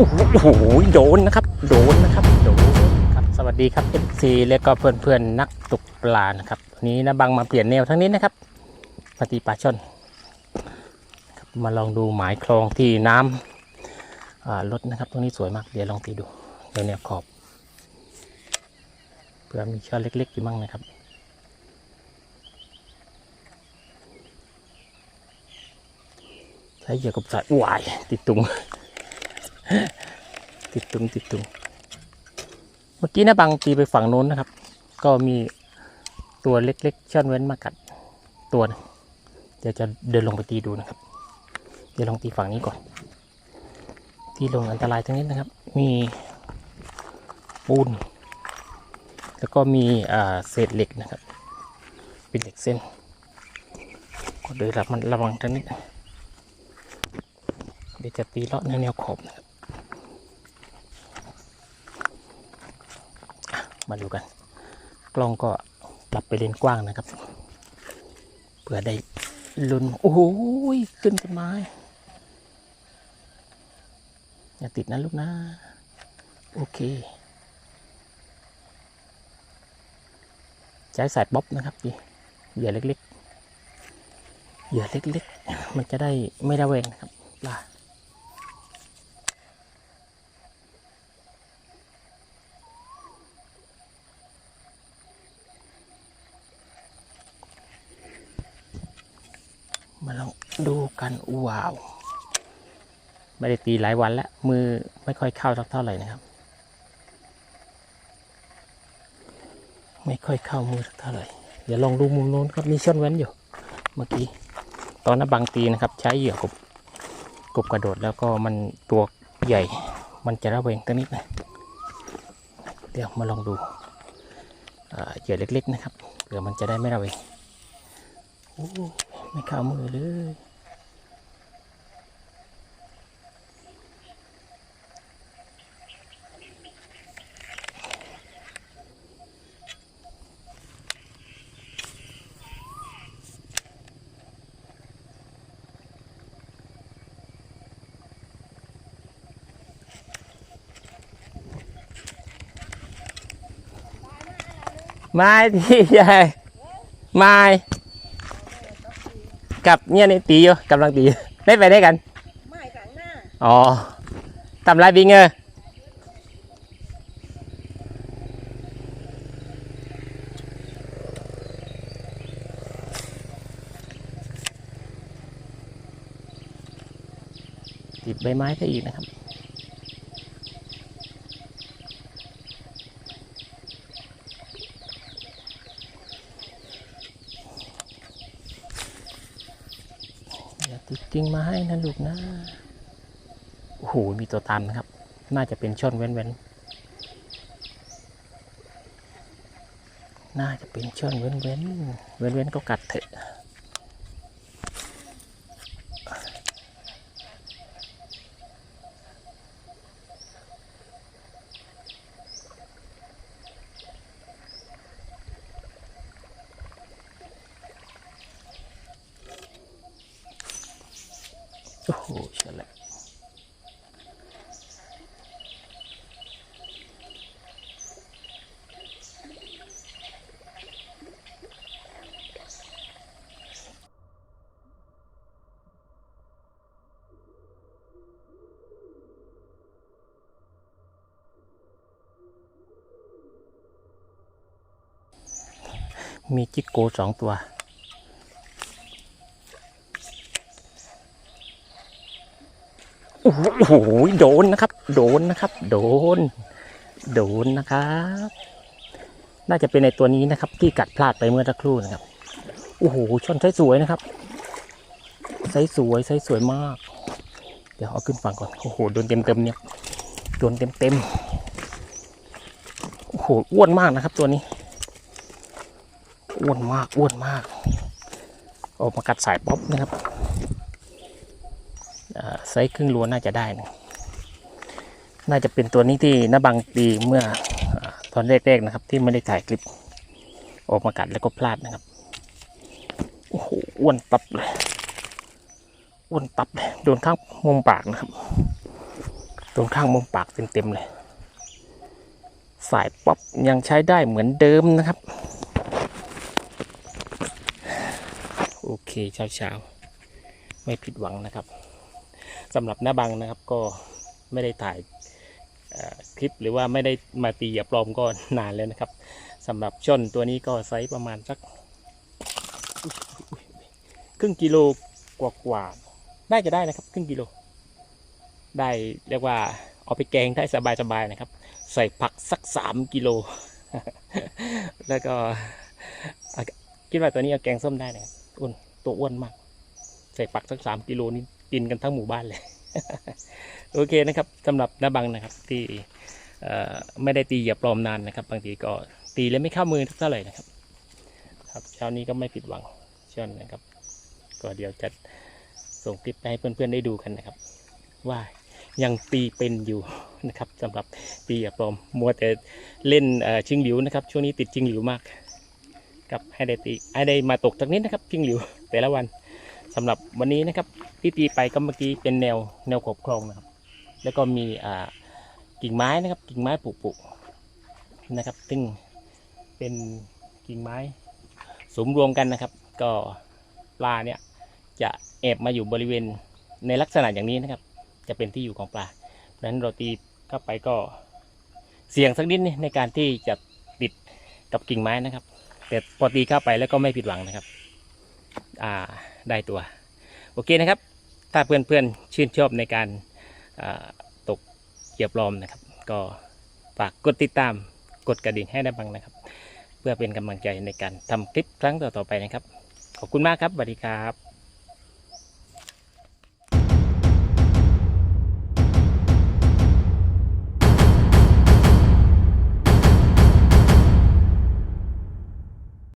โอ้โหโดนนะครับ โดนนะครับโดนครับสวัสดีครับ FC และก็เพื่อนๆนักตกปลานะครับวันนี้นะบังมาเปลี่ยนแนวทั้งนี้นะครับปฏิปลาช่อนมาลองดูหมายคลองที่น้ำลดนะครับ ตรงนี้สวยมาก เดี๋ยวลองตีดูเดี๋ยวแนวขอบเผื่อมีช่อนเล็กๆอยู่มั่งนะครับใช้เหยื่อกบสาย วาย ติดตุง ติดตุงติดตุงเมื่อกี้นะบางตีไปฝั่งโน้นนะครับ ก็มีตัวเล็กๆช่อนเว้นมากัดตัวนึงเดี๋ยวจะเดินลงไปตีดูนะครับ เดี๋ยวลองตีฝั่งนี้ก่อน ที่ลงอันตรายทั้งนี้นะครับ มีปูน แล้วก็มีเศษเหล็กนะครับ เป็นเหล็กเส้น ก็โดยระมันระวังทั้งนี้ เดี๋ยวจะตีเลาะแนวขอบนะครับอะ มาดูกัน กล้องก็ปรับไปเลนกว้างนะครับ เพื่อได้ลุ้นโอ้โหขึ้นต้นไม้ อย่าติดนะลูกนะ โอเค ใช้สายบ๊อบนะครับดีเหยื่อเล็กๆเหยื่อเล็กๆ มันจะได้ไม่ระแวงนะครับปลา มาลองดูกันว้าว ไม่ได้ตีหลายวันแล้ว มือไม่ค่อยเข้าสักเท่าไหร่นะครับ ไม่ค่อยเข้ามือสักเท่าไหร่เดี๋ยวลองดูมุมโน้นครับมีช่อนแว้นอยู่ เมื่อกี้ ตอนนั้นบางตีนะครับ ใช้เหยื่อกบกบกระโดดแล้วก็มันตัวใหญ่ มันจะระเวงตัวนิดนะเดี๋ยวมาลองดูเอ่อเหยื่อเล็กๆนะครับเผื่อมันจะได้ไม่ระเวงโอ้ ไม่เข้ามือเลยไม่ที่ใหญ่ไม่ กับเนี่ยนี่ตีอยู่กำลังตีอยู่ได้ไปได้กันไม่ข้างหน้าอ๋อทำไรบิงเออติดใบไม้ก็อีกนะครับ ติดกิ่งมาให้นะลูกนะโอ้โหมีตัวตันนะครับ น่าจะเป็นช่อนเว้นเว้นน่าจะเป็นช่อนเว้นเว้นเว้นเว้นก็กัดเถอะ มีจิกโกสองตัว โอ้โห โดนนะครับ โดนนะครับ โดน โดนนะครับ น่าจะเป็นในตัวนี้นะครับ ที่กัดพลาดไปเมื่อสักครู่นะครับ โอ้โห ชนไซส์สวยนะครับไซส์สวยไซส์สวยมาก เดี๋ยวเอาขึ้นฝั่งก่อน โอ้โห โดนเต็มเต็มเนี่ย โดนเต็มเต็มโอ้โห อ้วนมากนะครับตัวนี้ อ้วนมากอ้วนมากออกมากัดสายป๊อปนะครับไซส์ครึ่งลัวน่าจะได้นะน่าจะเป็นตัวนี้ที่นบังตีเมื่ออตอนแรกๆนะครับ ที่ไม่ได้ถ่ายคลิป ออกมากัดแล้วก็พลาดนะครับโอ้โหอ้วนตับเลยอ้วนตับเลยโดนข้างมุมปากนะครับตรงข้างมุมปากเต็มๆเลย สายป๊อปยังใช้ได้เหมือนเดิมนะครับ โอเคเช้าๆไม่ผิดหวังนะครับสำหรับหน้าบังนะครับก็ไม่ได้ถ่ายคลิปหรือว่าไม่ได้มาตีเหยียบปลอมก็นานแล้วนะครับสำหรับช่อนตัวนี้ก็ไซส์ประมาณสักครึ่งกิโลกว่าๆน่าจะได้นะครับ ครึ่งกิโล ได้เรียกว่าเอาไปแกงได้สบายๆนะครับ ใส่ผักสักสามกิโล แล้วก็คิดว่าตัวนี้เอาแกงส้มได้นะครับอ้วน ตัวอ้วนมาก ใส่ผักสักสามกิโลนี่กินกันทั้งหมู่บ้านเลย โอเคนะครับสำหรับหน้าบังนะครับที่ไม่ได้ตีเหยียบปลอมนานนะครับ บางทีก็ตีแล้วไม่เข้ามือเท่าไหร่นะครับ ครับเช้านี้ก็ไม่ผิดหวังเช่นนะครับ ก็เดี๋ยวจะส่งคลิปไปให้เพื่อนๆได้ดูกันนะครับ ว่ายังตีเป็นอยู่นะครับสำหรับตีเหยียบปลอมมัวแต่เล่นชิงหลิวนะครับ ช่วงนี้ติดชิงหลิวมาก ครับให้ได้ตีให้ได้มาตกจากนิดนะครับชิงหลิวแต่ละวันสำหรับวันนี้นะครับที่ตีไปก็เมื่อกี้เป็นแนวแนวขบคลองนะครับ แล้วก็มีอ่ากิ่งไม้นะครับ กิ่งไม้ปลูกนะครับ ซึ่งเป็นกิ่งไม้สมรวมกันนะครับ ก็ปลาเนี่ยจะแอบมาอยู่บริเวณในลักษณะอย่างนี้นะครับ จะเป็นที่อยู่ของปลาเพราะฉะนั้นเราตีเข้าไปก็เสี่ยงสักนิดนในการที่จะติดกับกิ่งไม้นะครับ แต่พอตีเข้าไปแล้วก็ไม่ผิดหวังนะครับ อ่าได้ตัว โอเคนะครับ ถ้าเพื่อนๆชื่นชอบในการตกเหยียบลอมนะครับ ก็ฝากกดติดตามกดกระดิ่งให้ได้บ้างนะครับ เพื่อเป็นกำลังใจในการทำคลิปครั้งต่อๆไปนะครับ ขอบคุณมากครับสวัสดีครับ